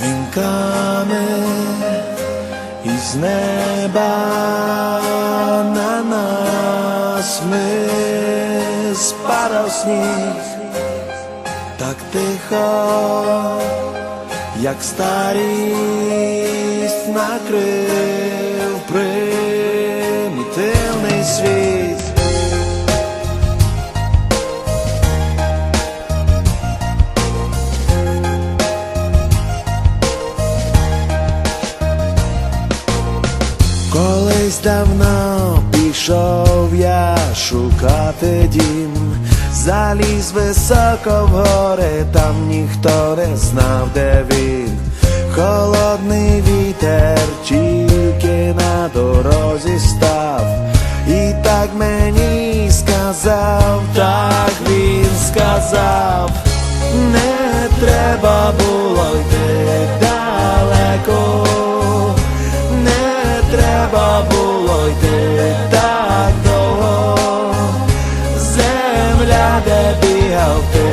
зірками із неба на нас ми спадав сніг так тихо, як старість накрив примітивний світ. Колись давно пішов я шукати дім, заліз високо в гори, там ніхто не знав, де він. Холодний вітер тільки на дорозі став, і так мені сказав, так він сказав, так довго,